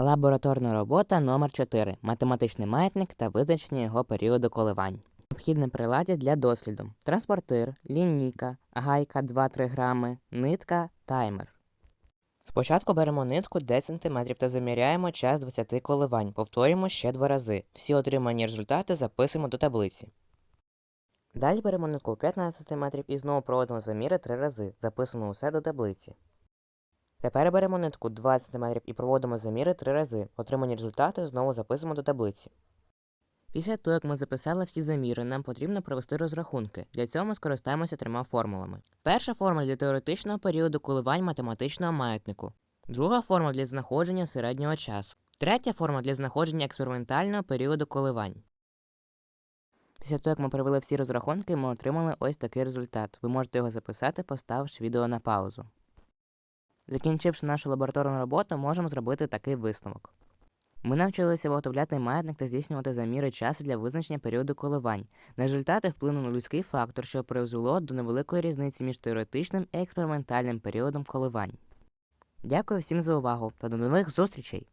Лабораторна робота номер 4 Математичний маятник та визначення його періоду коливань. Необхідне приладдя для досліду. Транспортир, лінійка, гайка 2-3 грами, нитка, таймер. Спочатку беремо нитку 10 см та заміряємо час 20 коливань. Повторюємо ще два рази. Всі отримані результати записуємо до таблиці. Далі беремо нитку 15 см і знову проводимо заміри 3 рази. Записуємо усе до таблиці. Тепер беремо нитку 20 см і проводимо заміри 3 рази. Отримані результати знову записуємо до таблиці. Після того, як ми записали всі заміри, нам потрібно провести розрахунки. Для цього ми скористаємося трьома формулами. Перша формула для теоретичного періоду коливань математичного маятнику. Друга формула для знаходження середнього часу. Третя формула для знаходження експериментального періоду коливань. Після того, як ми провели всі розрахунки, ми отримали ось такий результат. Ви можете його записати, поставивши відео на паузу. Закінчивши нашу лабораторну роботу, можемо зробити такий висновок. Ми навчилися виготовляти маятник та здійснювати заміри часу для визначення періоду коливань. На результати вплинув людський фактор, що призвело до невеликої різниці між теоретичним і експериментальним періодом коливань. Дякую всім за увагу та до нових зустрічей!